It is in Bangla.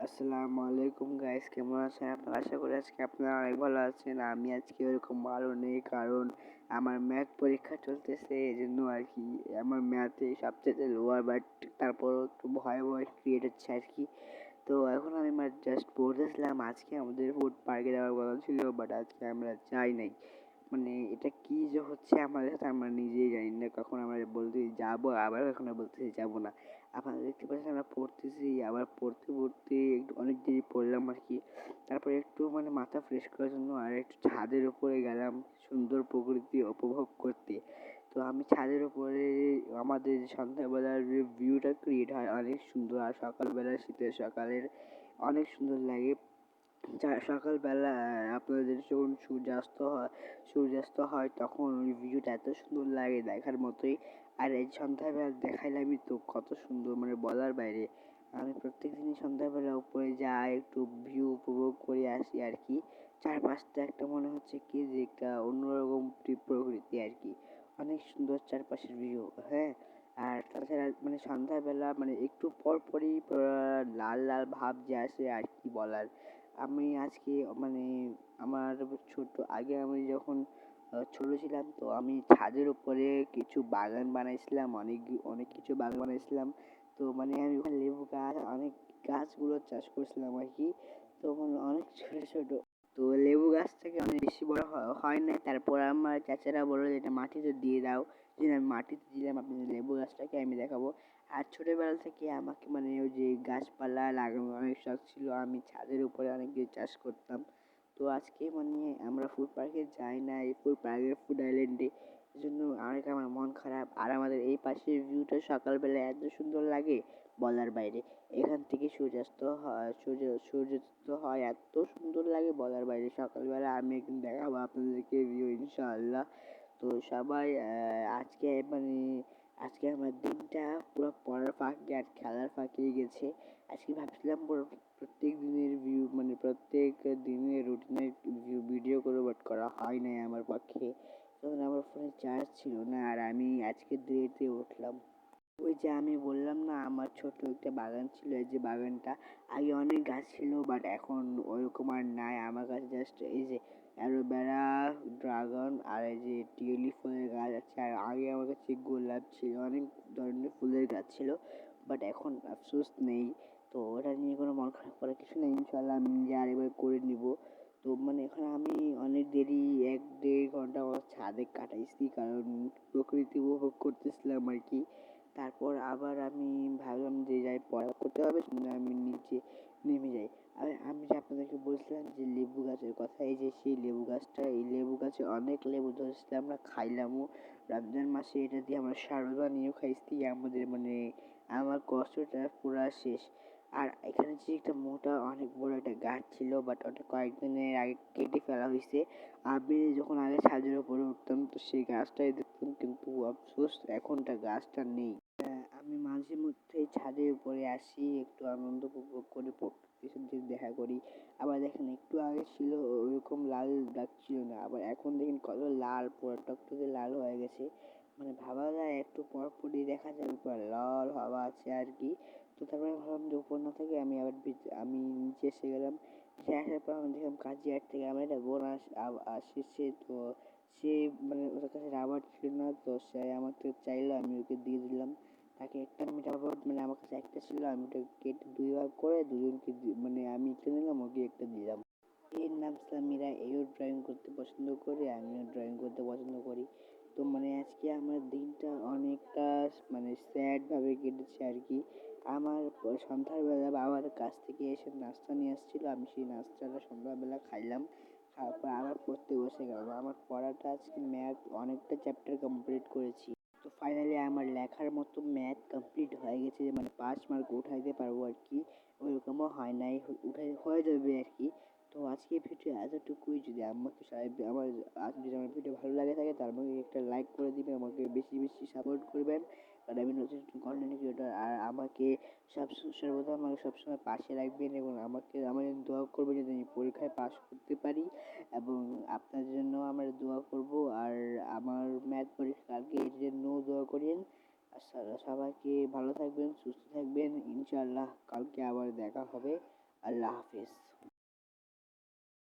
আসসালামু আলাইকুম গাইস কেমন আছেন? আপনারা আশা করি আজকে আপনারা অনেক ভালো আছেন। আমি আজকে ওরকম ভালো নেই, কারণ আমার ম্যাথ পরীক্ষা চলতেছে এই জন্য আর কি আমার ম্যাথে সবচেয়ে লোয়ার বাট তারপর একটু ভয় ভয় ক্রিয়েট হচ্ছে আর কি। তো এখন আমি জাস্ট পড়তেছিলাম। আজকে আমাদের ফুড পার্কে যাওয়ার কথা ছিল বাট আজকে আমরা যাই নাই। মানে এটা কি যে হচ্ছে আমাদের সাথে আমরা নিজেই জানি না। কখন আমরা বলতেছি যাব, আবার কখনো বলতেছি যাব না। আপনারা দেখতে পাচ্ছেন আমরা পড়তেছি, আবার পড়তে পড়তে একটু অনেক দেরি পড়লাম আর কি। তারপরে একটু মানে মাথা ফ্রেশ করার জন্য আর একটু ছাদের উপরে গেলাম সুন্দর প্রকৃতি উপভোগ করতে। তো আমি ছাদের উপরে আমাদের সন্ধ্যাবেলার যে ভিউটা ক্রিয়েট হয় অনেক সুন্দর। আর সকালবেলা শীতের সকালের অনেক সুন্দর লাগে। সকালবেলা আপনাদের যখন সূর্যাস্ত হয় সূর্যাস্ত হয় তখন ওই ভিউটা এত সুন্দর লাগে দেখার মতোই। আর এই সন্ধ্যাবেলা দেখাইলামই তো, কত সুন্দর মানে বলার বাইরে। আমি প্রত্যেক দিনই সন্ধ্যাবেলা উপরে যাই, একটু ভিউ উপভোগ করে আসি আর কি। চারপাশটা একটা মনে হচ্ছে কি যে একটা অন্যরকম প্রকৃতি আর কি। অনেক সুন্দর চারপাশের ভিউ হ্যাঁ? আর তাছাড়া মানে সন্ধ্যাবেলা মানে একটু পর পরই লাল লাল ভাব যে আসে আর কি বলার। আমি আজকে মানে আমার ছোট, আগে আমি যখন ছোট ছিলাম তো আমি ছাদের উপরে কিছু বাগান বানাইছিলাম, অনেক অনেক কিছু বাগান বানাইছিলাম। তো মানে আমি ওখানে লেবু গাছ, অনেক গাছগুলো চাষ করছিলাম আর কি। তো মানে অনেক ছোট ছোট। তো লেবু গাছ থেকে অনেক বেশি বড় হয় নাই। তারপর আমার চাচারা বলল যে, এটা মাটিতে দিয়ে দাও। যে, আমি মাটিতে দিলাম, আপনি লেবু গাছটাকে আমি দেখাবো। আর ছোটোবেলা থেকে আমাকে মানে ওই যে গাছপালা লাগানোর অনেক শখ ছিল। আমি ছাদের উপরে অনেক কিছু চাষ করতাম। তো আজকে মানে আমরা ফুড পার্কে যাই না, এই ফুড পার্কের ফুড আইল্যান্ডে এই জন্য অনেক আমার মন খারাপ। আর আমাদের এই পাশের ভিউটা সকালবেলা এত সুন্দর লাগে বলার বাইরে। এখান থেকে সূর্যাস্ত হয়, সূর্য সূর্যাস্ত হয়, এত সুন্দর লাগে বলার বাইরে। সকালবেলা আমি একদিন দেখাবো আপনাদেরকে ভিউ ইনশাআল্লাহ। তো সবাই আজকে মানে আজকে আমার দিনটা পুরো পড়ার ফাঁকে আর খেলার ফাঁকে গেছে। আজকে ভাবছিলাম পুরো প্রত্যেক দিনের ভিউ মানে প্রত্যেক দিনের রুটিনের ভিডিও করে বাট করা হয় নাই আমার পক্ষে। তখন আমার ফোনে চার্জ ছিল না আর আমি আজকে দেরিতে উঠলাম। ওই যে আমি বললাম না, আমার ছোট একটা বাগান ছিল, এই যে বাগানটা আগে অনেক গাছ ছিল বাট এখন ওরকম আর নাই। আমার কাছে জাস্ট এই যে অ্যালোভেরা, ড্রাগন আর এই যে টিউলিপ ফুলের গাছ আছে। আর আগে আমার কাছে গোলাপ ছিল, অনেক ধরনের ফুলের গাছ ছিল বাট এখন আফসোস নেই। তো ওটা নিয়ে কোনো মন খারাপ করার কিছু নেই ইনশাল্লাহ আমি নিজে আরেকবার করে নিব। তো মানে এখন আমি অনেক দেরি, এক দেড় ঘণ্টা আমার ছাদে কাটাইছি, কারণ প্রকৃতি উপভোগ করতেছিলাম আর কি। তারপর আবার আমি ভাবলাম যে যাই পড়া করতে হবে আমি নিচে নেমে যাই। আর আমি যে আপনাদেরকে বলছিলাম যে লেবু গাছের কথা, এই যে সেই লেবু গাছটা, এই লেবু গাছে অনেক লেবু ধরেছিল আমরা খাইলামও। রমজান মাসে এটা দিয়ে আমরা সারদা নিয়েও খাইছি, আমাদের মানে আমার কষ্টটা পুরা শেষ। আর এখানে যে একটা মোটা অনেক বড় একটা গাছ ছিল বাট ওটা কয়েকদিনের আগে কেটে ফেলা হয়েছে। আমি যখন আগে ছাদের উপরে উঠতাম, তো সেই গাছটাই দেখতাম, কিন্তু আফসোস এখনটা গাছটা নেই। আমি মাঝে মধ্যেই ছাদের উপরে আসি, একটু আনন্দ উপভোগ করি, প্রকৃতির দেখা করি। আবার দেখেন, একটু আগে ছিল, ওরকম লাল দাগ ছিল না। আবার এখন দেখেন, কত লাল, পুরো টকটকে লাল হয়ে গেছে। মানে ভাবা যায়, একটু পর পরই দেখা যাবে লাল হওয়া আছে আর কি। তো তারপরে ভাবলাম যে উপর না থেকে আমি আবার আমি নিচে এসে গেলাম। নিচে আসার পর আমি দেখলাম কাজী হাট থেকে আমার একটা বোন আসছে। তো সে মানে ওর কাছে রাবার ছিল না। তো সে আমাকে চাইলো আমি ওকে দিয়ে দিলাম। তাকে একটা আমি রাবার মানে আমার কাছে একটা ছিল। আমি ওটা কেটে দুই ভাগ করে দুজনকে মানে আমি একটা নিলাম, ওকে একটা দিলাম। এর নাম সামিরা এও ড্রয়িং করতে পছন্দ করে, আমিও ড্রয়িং করতে পছন্দ করি। তো মানে আজকে আমার দিনটা অনেকটা মানে স্যাডভাবে কেটেছে আর কি। আমার সন্ধ্যাবেলা বাবার কাছ থেকে এসে নাস্তা নিয়ে আসছিল। আমি সেই নাস্তাটা সন্ধ্যাবেলা খাইলাম। খাওয়ার পর আবার পড়তে বসে গেলাম। আমার পড়াটা আজকে ম্যাথ অনেকটা চ্যাপ্টার কমপ্লিট করেছি। তো ফাইনালি আমার লেখার মতো ম্যাথ কমপ্লিট হয়ে গেছে মানে পাঁচ মার্ক উঠাইতে পারব আর কি। ওইরকমও হয় নাই উঠাই হয়ে যাবে আর কি। তো আজকে ভিডিও এতটুকুই। যদি আমাকে আমার যদি আমার ভিডিও ভালো লাগে থাকে তার মধ্যে একটা লাইক করে দিবেন, আমাকে বেশি বেশি সাপোর্ট করবেন। কারণ আমি নতুন কন্টেন্ট ক্রিয়েটর আর আমাকে সব সর্বদা আমাকে সবসময় পাশে রাখবেন এবং আমাকে আমাদের দোয়া করবেন যাতে আমি পরীক্ষায় পাস করতে পারি এবং আপনার জন্য আমরা দোয়া করব। আর আমার ম্যাথ পরীক্ষা কালকে এর জন্য দোয়া করেন সবাইকে ভালো থাকবেন, সুস্থ থাকবেন। ইনশাআল্লাহ কালকে আবার দেখা হবে। আল্লাহ হাফিজ।